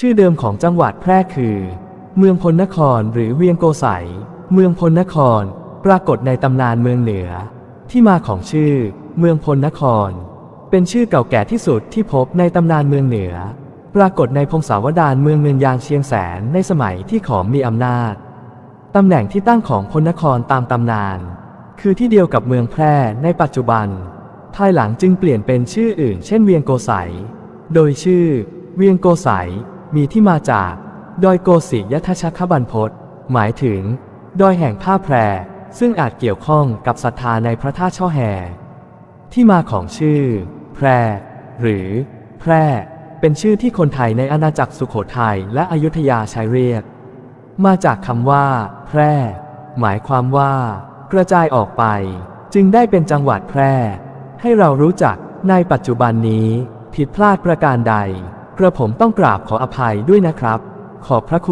ชื่อเดิมของจังหวัดแพร่คือ เมืองพลนครหรือเวียงโกสัย เมืองพลนคร ปรากฏในตำนานเมืองเหนือ ที่มาของชื่อ เมืองพลนคร เป็นชื่อเก่าแก่ที่สุดที่พบในตำนานเมืองเหนือ ปรากฏในพงศาวดารเมืองเมืองยางเชียงแสนในสมัยที่ขอมมีอำนาจตำแหน่งที่ตั้งของพลนครตามตำนาน คือที่เดียวกับเมืองแพร่ในปัจจุบัน ภายหลังจึงเปลี่ยนเป็นชื่ออื่น เช่นเวียงโกสัย โดยชื่อ เวียงโกสัย มีที่มาจากดอยโกสิยทัชคบันพศหมายถึง ดอยแห่งผ้าแพร ซึ่งอาจเกี่ยวข้องกับศรัทธาในพระธาตุช่อแฮที่มาของชื่อ แพร หรือ แพร่ เป็นชื่อที่คนไทยในอาณาจักรสุโขทัยและอยุธยาใช้เรียก มาจากคำว่า แพร่ หมายความว่า กระจายออกไป จึงได้เป็นจังหวัดแพร่ ให้เรารู้จักในปัจจุบันนี้ผิดพลาดประการใด กระผมต้องกราบขออภัยด้วยนะครับ ขอบพระคุณ